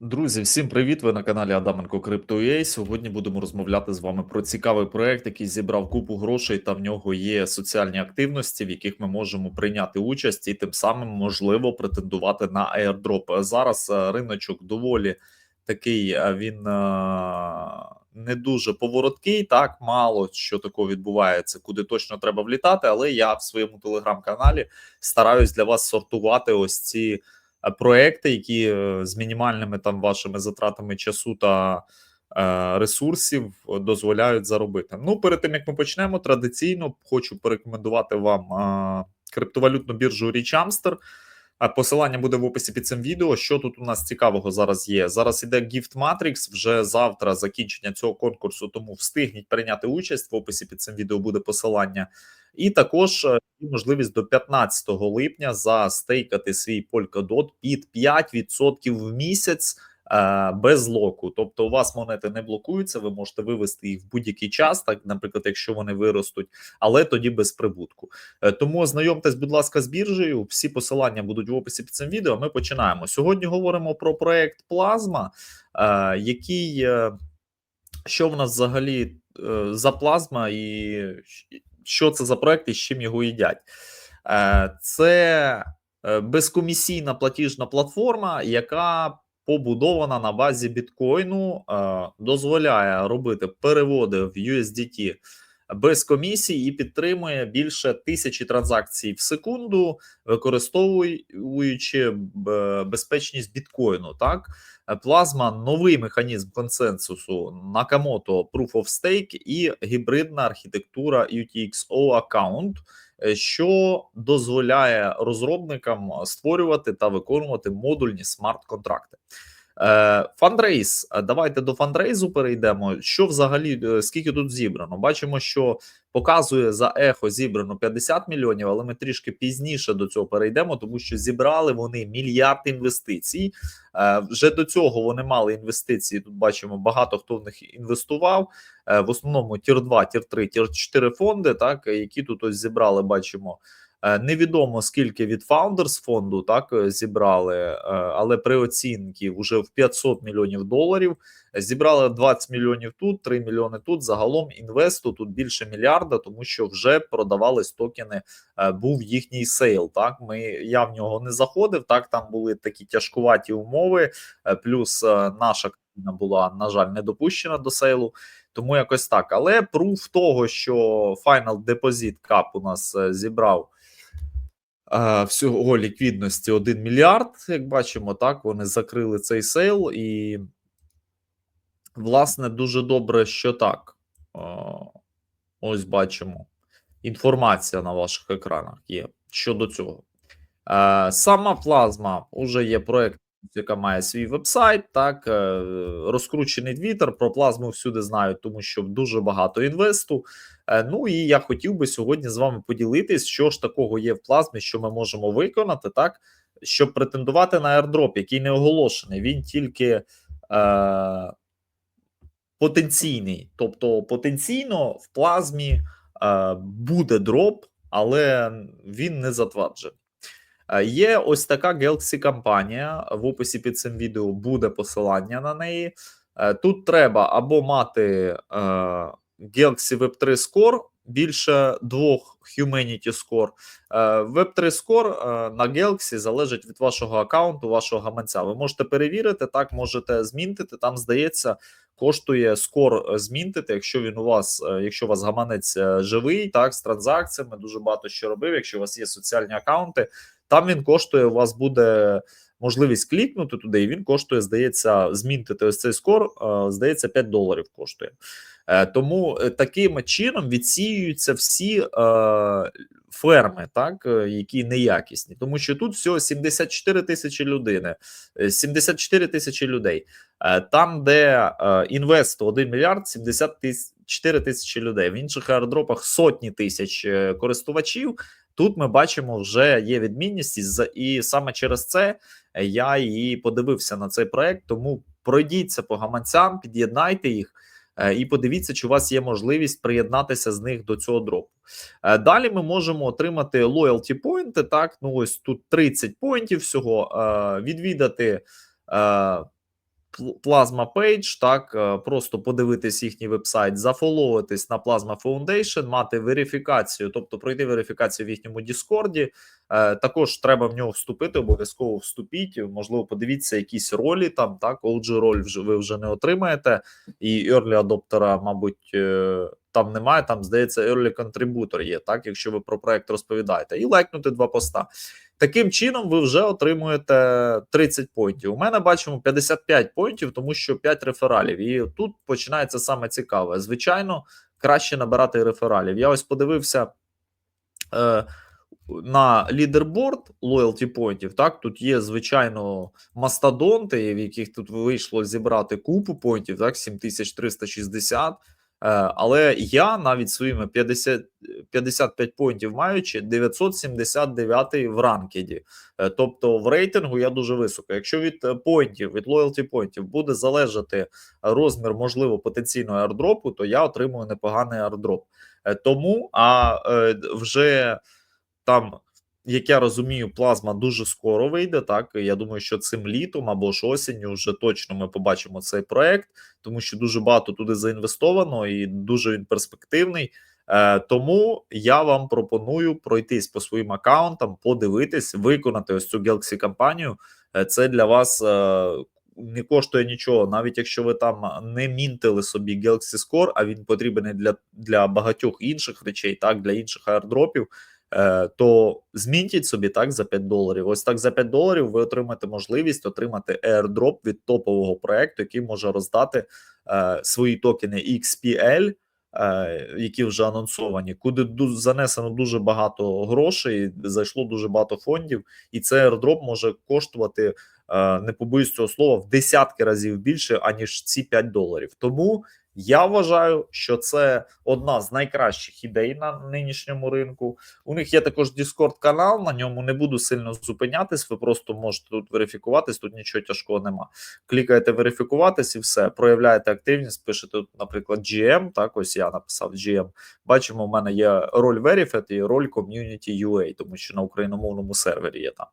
Друзі, всім привіт! Ви на каналі Адаменко Crypto.ua. Сьогодні будемо розмовляти з вами про цікавий проект, який зібрав купу грошей, та в нього є соціальні активності, в яких ми можемо прийняти участь і тим самим можливо претендувати на airdrop. Зараз е, риночок доволі такий, е, він е, не дуже повороткий. Так мало що такого відбувається, куди точно треба влітати. Але я в своєму телеграм-каналі стараюсь для вас сортувати ось ці проекти, які е, з мінімальними там вашими затратами часу та е, ресурсів е, дозволяють заробити. Ну, перед тим як ми почнемо, традиційно хочу порекомендувати вам е, криптовалютну біржу Reachamster. Посилання буде в описі під цим відео. Що тут у нас цікавого зараз є? Зараз іде Gift Matrix, вже завтра закінчення цього конкурсу, тому встигніть прийняти участь. В описі під цим відео буде посилання. І також е, можливість до 15 липня застейкати свій Polkadot під 5% в місяць без локу. Тобто, у вас монети не блокуються, ви можете вивести їх в будь-який час, так, наприклад, якщо вони виростуть, але тоді без прибутку. Е, Тому ознайомтесь, будь ласка, з біржею. Всі посилання будуть в описі під цим відео. Ми починаємо. Сьогодні говоримо про проект Плазма, е, який е, що в нас взагалі е, за плазма, і що це за проект і з чим його їдять. Е, Це е, безкомісійна платіжна платформа, яка побудована на базі біткоїну, е, дозволяє робити переводи в USDT без комісій і підтримує більше тисячі транзакцій в секунду, використовуючи безпечність біткоїну. Так, плазма новий механізм консенсусу Nakamoto Proof of Stake і гібридна архітектура UTXO аккаунт, що дозволяє розробникам створювати та виконувати модульні смарт-контракти. Е, Фандрейз. Е, Давайте до фандрейзу перейдемо. Що взагалі, е, скільки тут зібрано? Бачимо, що показує за ехо зібрано 50 мільйонів, але ми трішки пізніше до цього перейдемо, тому що зібрали вони мільярд інвестицій. Вже до цього вони мали інвестиції. Тут бачимо, багато хто в них інвестував. В основному тір 2, тір 3, тір 4 фонди, так які тут ось зібрали, бачимо. Е, Невідомо скільки від Founders фонду так е, зібрали, е, але при оцінці вже в 500 мільйонів доларів зібрали 20 мільйонів тут, 3 мільйони тут. Загалом інвесту тут більше мільярда, тому що вже продавались токени. Був їхній сейл. Так ми я в нього не заходив. Так там були такі тяжкуваті умови. Плюс наша країна була на жаль не допущена до сейлу. Тому якось так. Але пруф того, що Final Deposit Cap у нас зібрав всього ліквідності 1 мільярд. Як бачимо, так вони закрили цей сейл, і власне дуже добре, що так. Е, Ось бачимо. Інформація на ваших екранах є щодо цього. Е, Сама плазма вже є проект, яка має свій вебсайт. Так е, розкручений твіттер. Про плазму всюди знають, тому що дуже багато інвесту. Е, Ну і я хотів би сьогодні з вами поділитись, що ж такого є в плазмі, що ми можемо виконати, так щоб претендувати на airdrop, який не оголошений. Він тільки е, потенційний. Тобто, потенційно в плазмі е, буде дроп, але він не затверджений. Е, Є ось така Galaxy компанія. В описі під цим відео буде посилання на неї. Е, Тут треба або мати е, Galaxy Web3 Score більше двох Humanity Score. Е, Web3 Score на Galaxy залежить від вашого аккаунту, вашого гаманця. Ви можете перевірити, так можете змінтити. Там здається, коштує скор змінтити, якщо він у вас, якщо у вас гаманець живий, так з транзакціями дуже багато що робив. Якщо у вас є соціальні аккаунти, там він коштує. У вас буде можливість клікнути туди, і він коштує, здається, змінтити ось цей скор. е, Здається, 5 доларів коштує. Е, Тому е, таким чином відсіюються всі ферми, так які неякісні, тому що тут всього 74 тисячі людини, е, 74 тисячі людей. Там, де інвесту 1 мільярд 74 тисячі людей. В інших аеродропах сотні тисяч користувачів. Тут ми бачимо, вже є відмінність, і саме через це е, я і подивився на цей проект. Тому пройдіться по гаманцям, під'єднайте їх. е, І подивіться, чи у вас є можливість приєднатися з них до цього дропу. Е, Далі ми можемо отримати loyalty поінти. Так, ну ось тут 30 поінтів всього. Відвідати Plasma Page, так, е, просто подивитись їхній вебсайт, зафоловитись на Plasma Foundation, мати верифікацію, тобто пройти верифікацію в їхньому Діскорді. Е, Також треба в нього вступити, обов'язково вступіть. Можливо, подивіться якісь ролі там, так, OG роль ви вже не отримаєте, і Early Adopter, мабуть, е, там немає. Там здається, Early Contributor є, так, якщо ви про проект розповідаєте, і лайкнути два поста. Таким чином, ви вже отримуєте 30 поінтів. У мене бачимо 55 поінтів, тому що 5 рефералів. І тут починається саме цікаве. Звичайно, краще набирати рефералів. Я ось подивився е, на лідерборд loyalty поінтів. Так, тут є, звичайно, мастодонти, в яких тут вийшло зібрати купу поінтів, так, 7360. Е, але я навіть своїми 50, 55 поінтів маючи 979-й в ранкеді. Е, Тобто в рейтингу я дуже високо. Якщо від е, поінтів, від лоялті поінтів буде залежати розмір, можливо, потенційного аірдропу, то я отримую непоганий аірдроп. Е, Тому а вже там. Як я розумію, плазма дуже скоро вийде. Так я думаю, що цим літом або ж осінню вже точно ми побачимо цей проект, тому що дуже багато туди заінвестовано і дуже він перспективний. Е, тому я вам пропоную пройтись по своїм аккаунтам, подивитись, виконати ось цю Galaxy кампанію. Е, це для вас е, не коштує нічого, навіть якщо ви там не мінтили собі Galaxy Score, а він потрібен для, для багатьох інших речей, так для інших аірдропів. Е, то змінтіть собі так за 5 доларів. Ось так за 5 доларів ви отримаєте можливість отримати airdrop від топового проекту, який може роздати е, свої токени XPL, які вже анонсовані, куди занесено дуже багато грошей, зайшло дуже багато фондів, і цей airdrop може коштувати. е, Не побоюсь цього слова в десятки разів більше, аніж ці 5 доларів. Тому я вважаю, що це одна з найкращих ідей на нинішньому ринку. У них є також Discord канал, на ньому не буду сильно зупинятись. Ви просто можете тут верифікуватись, тут нічого тяжкого нема. Клікаєте верифікуватись і все, проявляєте активність, пишете, тут, наприклад, GM. Так, ось я написав GM. Бачимо, у мене є роль Verifed і роль Community UA, тому що на україномовному сервері є там.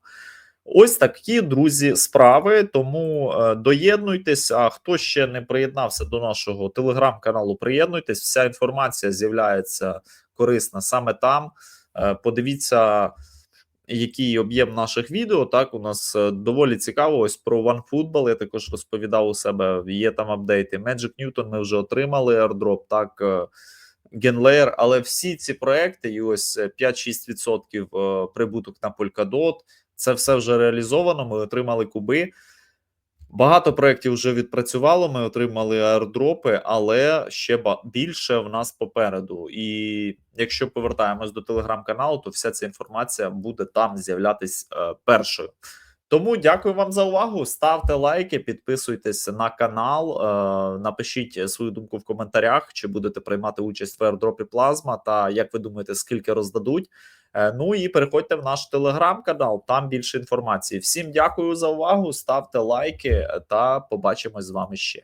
Ось такі друзі справи. Тому е, доєднуйтесь. А хто ще не приєднався до нашого телеграм-каналу, приєднуйтесь. Вся інформація з'являється корисна саме там. Е, подивіться, який об'єм наших відео. Так, у нас е, доволі цікаво. Ось про OneFootball Я також розповідав у себе. Є там апдейти. Magic Newton ми вже отримали airdrop, так. Genlayer, але всі ці проекти, і ось е, 5-6% е, прибуток на Polkadot, це все вже реалізовано. Ми отримали куби. Багато проєктів вже відпрацювало. Ми отримали аердропи, але ще більше в нас попереду. І якщо повертаємось до телеграм-каналу, то вся ця інформація буде там з'являтись е, першою. Тому дякую вам за увагу. Ставте лайки, підписуйтесь на канал, е, напишіть свою думку в коментарях, чи будете приймати участь в аердропі плазма, та як ви думаєте, скільки роздадуть. Е, Ну і переходьте в наш телеграм-канал, там більше інформації. Всім дякую за увагу. Ставте лайки та побачимось з вами ще.